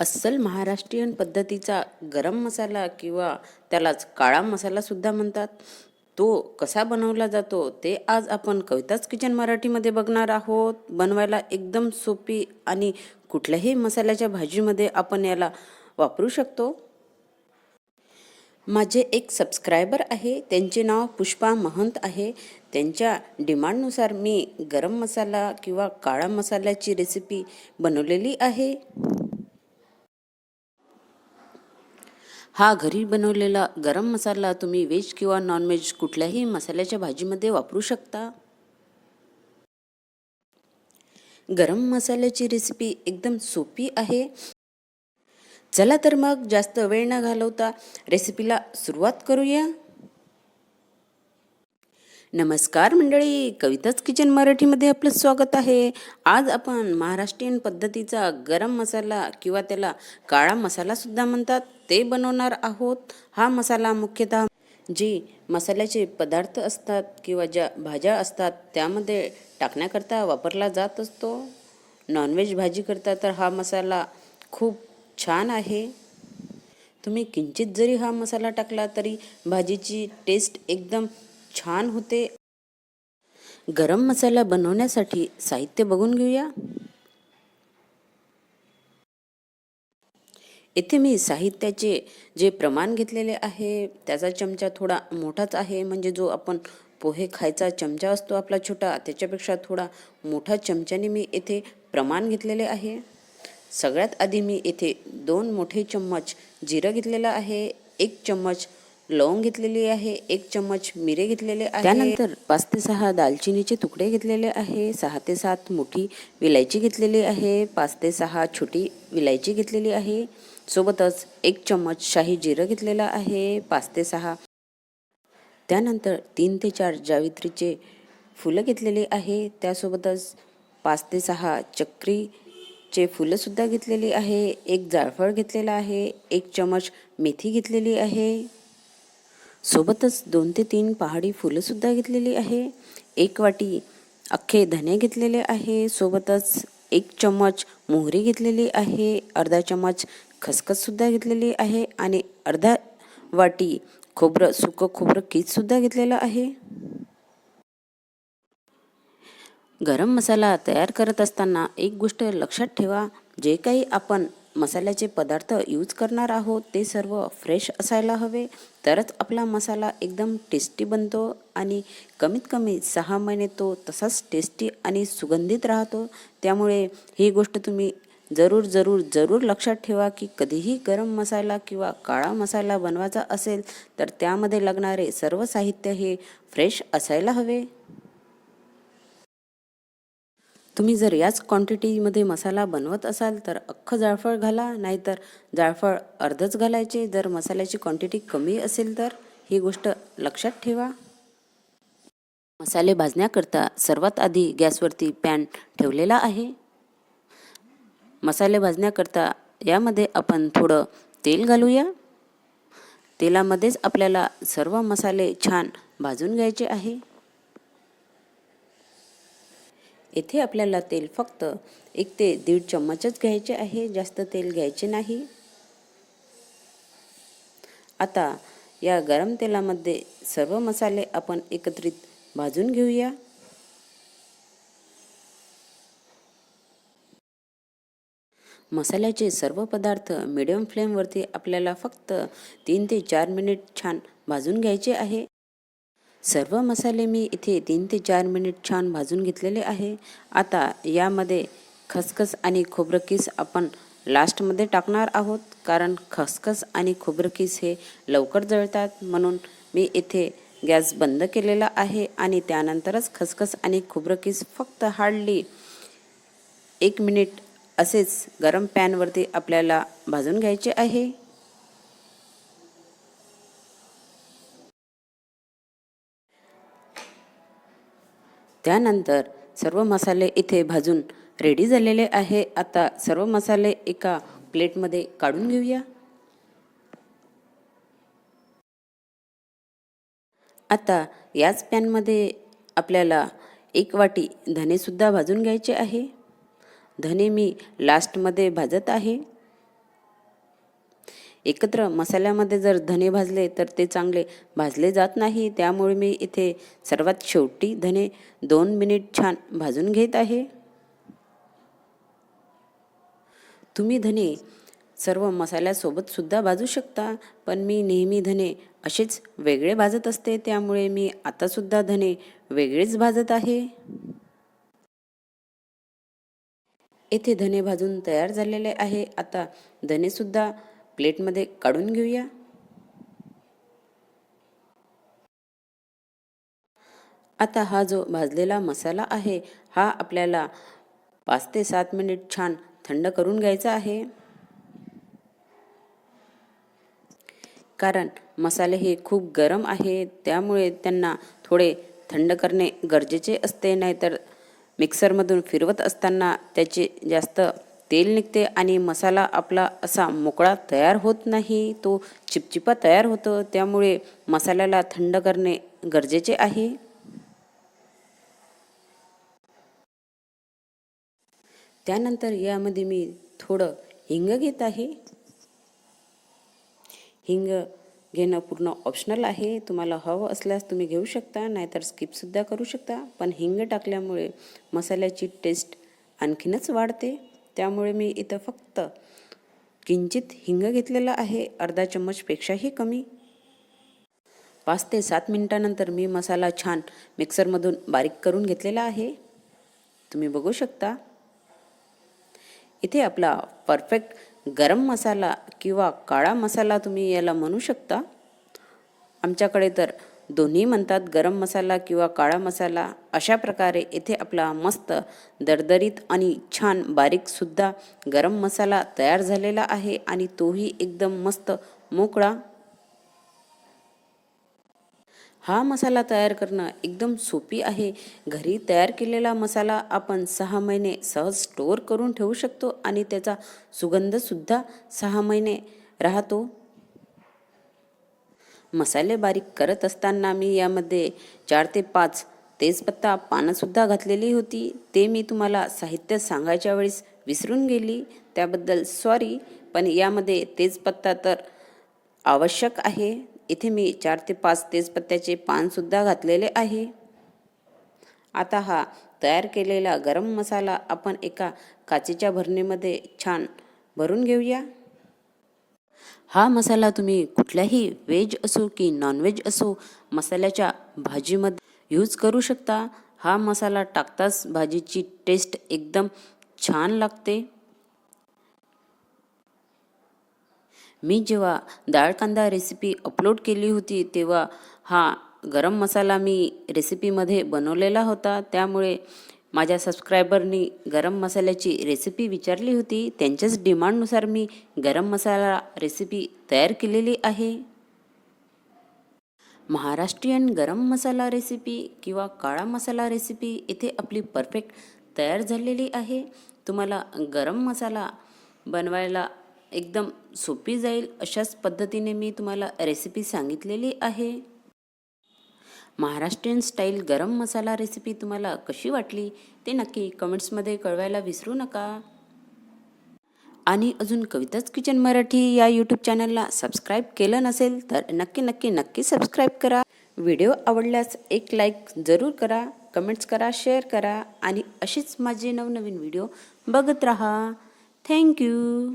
अस्सल महाराष्ट्रीयन पद्धतीचा गरम मसाला किंवा त्यालाच काळा मसालासुद्धा म्हणतात. तो कसा बनवला जातो ते आज आपण कविताच किचन मराठीमध्ये बघणार आहोत. बनवायला एकदम सोपी आणि कुठल्याही मसाल्याच्या भाजीमध्ये आपण याला वापरू शकतो. माझे एक सबस्क्रायबर आहे. त्यांचे नाव पुष्पा महंत आहे. त्यांच्या डिमांडनुसार मी गरम मसाला किंवा काळा मसाल्याची रेसिपी बनवलेली आहे. हा घरी बनवलेला गरम मसाला तुम्ही व्हेज किंवा नॉनव्हेज कुठल्याही मसाल्याच्या भाजीमध्ये वापरू शकता. गरम मसाल्याची रेसिपी एकदम सोपी आहे. चला तर मग जास्त वेळ न घालवता रेसिपीला सुरुवात करूया. नमस्कार मंडळी कविताच किचन मराठीमध्ये आपलं स्वागत आहे. आज आपण महाराष्ट्रीयन पद्धतीचा गरम मसाला किंवा त्याला काळा मसालासुद्धा म्हणतात. ते बनवणार आहोत. हा मसाला मुख्यतः जे मसाल्याचे पदार्थ असतात किंवा ज्या भाज्या असतात त्यामध्ये टाकण्याकरता वापरला जात असतो. नॉनव्हेज भाजी करता तर हा मसाला खूप छान आहे. तुम्ही किंचित जरी हा मसाला टाकला तरी भाजीची टेस्ट एकदम छान होते. गरम मसाला बनवण्यासाठी साहित्य बघून घेऊया. येथे मी साहित्याचे जे प्रमाण घेतलेले आहे त्याचा चमचा थोडा मोठाच आहे. म्हणजे जो आपण पोहे खायचा चमचा असतो आपला छोटा त्याच्यापेक्षा थोडा मोठा चमच्याने मी येथे प्रमाण घेतलेले आहे. सगळ्यात आधी मी येथे दोन मोठे चम्मच जिरं घेतलेलं आहे एक चम्मच लवंग घेतलेली आहे एक चम्मच मिरे घेतलेले आहे. त्यानंतर पाच ते सहा दालचिनीचे तुकडे घेतलेले आहे सहा ते सात मोठी विलायची घेतलेली आहे पाच ते सहा छोटी विलायची घेतलेली आहे. सोबतच एक चम्मच शाही जिरं घेतलेलं आहे पाच ते सहा. त्यानंतर तीन ते चार जावित्रीचे फुलं घेतलेली आहे त्यासोबतच पाच ते सहा चक्रीचे फुलंसुद्धा घेतलेली आहे एक जायफळ घेतलेला आहे एक चमच मेथी घेतलेली आहे. सोबतच दोन ते तीन पहाडी फुलंसुद्धा घेतलेली आहे एक वाटी अख्खे धने घेतलेले आहे सोबतच एक चम्मच मोहरी घेतलेली आहे अर्धा चम्मच खसखससुद्धा घेतलेली आहे आणि अर्धा वाटी खोबरं सुकं खोबरं किचसुद्धा घेतलेलं आहे. गरम मसाला तयार करत असताना एक गोष्ट लक्षात ठेवा जे काही आपण मसाल्याचे पदार्थ यूज करणार आहोत ते सर्व फ्रेश असायला हवे तरच आपला मसाला एकदम टेस्टी बनतो आणि कमीत कमी सहा महिने तो तसाच टेस्टी आणि सुगंधित राहतो. त्यामुळे ही गोष्ट तुम्ही जरूर जरूर जरूर लक्षात ठेवा की कधीही गरम मसाला किंवा काळा मसाला बनवायचा असेल तर त्यामध्ये लागणारे सर्व साहित्य हे फ्रेश असायला हवे. तुम्ही जर याच क्वांटिटीमध्ये मसाला बनवत असाल तर अख्खं जाळफळ घाला नाहीतर जाळफळ अर्धच घालायचे. जर मसाल्याची क्वांटिटी कमी असेल तर ही गोष्ट लक्षात ठेवा. मसाले भाजण्याकरता सर्वात आधी गॅसवरती पॅन ठेवलेला आहे. मसाले भाजण्याकरता यामध्ये आपण थोडं तेल घालूया. तेलामध्येच आपल्याला सर्व मसाले छान भाजून घ्यायचे आहे. येथे आपल्याला तेल फक्त एक ते दीड चम्मचच घ्यायचे आहे. जास्त तेल घ्यायचे नाही. आता या गरम तेलामध्ये सर्व मसाले आपण एकत्रित भाजून घेऊया. मसाल्याचे सर्व पदार्थ मिडियम फ्लेमवरती आपल्याला फक्त तीन ते चार मिनिट छान भाजून घ्यायचे आहे. सर्व मसाले मी इथे तीन ते चार मिनिट छान भाजून घेतलेले आहे. आता यामध्ये खसखस आणि खोबरकीस आपण लास्टमध्ये टाकणार आहोत. कारण खसखस आणि खोबरकीस हे लवकर जळतात. म्हणून मी इथे गॅस बंद केलेला आहे आणि त्यानंतरच खसखस आणि खोबरकीस फक्त हार्डली एक मिनिट असेच गरम पॅनवरती आपल्याला भाजून घ्यायचे आहे. त्यानंतर सर्व मसाले इथे भाजून रेडी झालेले आहे. आता सर्व मसाले एका प्लेटमध्ये काढून घेऊया. आता याच पॅनमध्ये आपल्याला एक वाटी धनेसुद्धा भाजून घ्यायचे आहे. धने मी लास्टमध्ये भाजत आहे. एकत्र मसाल्यामध्ये जर धने भाजले तर ते चांगले भाजले जात नाही. त्यामुळे मी इथे सर्वात शेवटी धने दोन मिनिट छान भाजून घेत आहे. तुम्ही धने सर्व मसाल्यासोबत सुद्धा भाजू शकता पण मी नेहमी धने असेच वेगळे भाजत असते. त्यामुळे मी आतासुद्धा धने वेगळेच भाजत आहे. येथे धने भाजून तयार झालेले आहे. आता धनेसुद्धा प्लेटमध्ये काढून घेऊया. आता हा जो भाजलेला मसाला आहे हा आपल्याला पाच ते सात मिनिट छान थंड करून घ्यायचा आहे. कारण मसाले हे खूप गरम आहे त्यामुळे त्यांना थोडे थंड करणे गरजेचे असते नाहीतर मिक्सरमधून फिरवत असताना त्याचे जास्त तेल निघते आणि मसाला आपला असा मोकळा तयार होत नाही. तो चिपचिपा तयार होतो. त्यामुळे मसाल्याला थंड करणे गरजेचे आहे. त्यानंतर यामध्ये मी थोडं हिंग घेत आहे. हिंग घेणं पूर्ण ऑप्शनल आहे. तुम्हाला हवं असल्यास तुम्ही घेऊ शकता नाहीतर स्किपसुद्धा करू शकता. पण हिंग टाकल्यामुळे मसाल्याची टेस्ट आणखीनच वाढते. त्यामुळे मी इथं फक्त किंचित हिंग घेतलेलं आहे. अर्धा चम्मचपेक्षाही कमी. पाच ते सात मिनटानंतर मी मसाला छान मिक्सरमधून बारीक करून घेतलेला आहे. तुम्ही बघू शकता. इथे आपला परफेक्ट गरम मसाला किंवा काळा मसाला तुम्ही याला म्हणू शकता. आमच्याकडे तर दोन्ही म्हणतात गरम मसाला किंवा काळा मसाला. अशा प्रकारे येथे आपला मस्त दरदरीत आणि छान बारीकसुद्धा गरम मसाला तयार झालेला आहे आणि तोही एकदम मस्त मोकळा हा मसाला तयार करणं एकदम सोपी आहे. घरी तयार केलेला मसाला आपण सहा महिने सहज स्टोअर करून ठेवू शकतो आणि त्याचा सुगंधसुद्धा सहा महिने राहतो. मसाले बारीक करत असताना मी यामध्ये चार ते पाच तेजपत्ता पानंसुद्धा घातलेली होती. ते मी तुम्हाला साहित्य सांगायच्या वेळेस विसरून गेली. त्याबद्दल सॉरी पण यामध्ये तेजपत्ता तर आवश्यक आहे. इथे मी चार ते पाच तेजपत्त्याचे पानसुद्धा घातलेले आहे. आता हा तयार केलेला गरम मसाला आपण एका काचेच्या भरणीमध्ये छान भरून घेऊया. हा मसाला तुम्ही कुठल्याही व्हेज असो की नॉनव्हेज असो मसाल्याच्या भाजीमध्ये यूज करू शकता. हा मसाला टाकताच भाजीची टेस्ट एकदम छान लागते. मी जेव्हा डाळ कांदा रेसिपी अपलोड केली होती तेव्हा हा गरम मसाला मी रेसिपीमध्ये बनवलेला होता. त्यामुळे माझ्या सबस्क्रायबरनी गरम मसाल्याची रेसिपी विचारली होती. त्यांच्याच डिमांडनुसार मी गरम मसाला रेसिपी तयार केलेली आहे. महाराष्ट्रीयन गरम मसाला रेसिपी किंवा काळा मसाला रेसिपी इथे आपली परफेक्ट तयार झालेली आहे. तुम्हाला गरम मसाला बनवायला एकदम सोपी जाईल अशाच पद्धतीने मी तुम्हाला रेसिपी सांगितलेली आहे. महाराष्ट्रीयन स्टाईल गरम मसाला रेसिपी तुम्हाला कशी वाटली ते नक्की कमेंट्समध्ये कळवायला विसरू नका. आणि अजून कविताच किचन मराठी या यूट्यूब चॅनलला सबस्क्राईब केलं नसेल तर नक्की नक्की नक्की सबस्क्राईब करा. व्हिडिओ आवडल्यास एक लाईक जरूर करा कमेंट्स करा शेअर करा आणि अशीच माझे नवनवीन व्हिडिओ बघत राहा. थँक्यू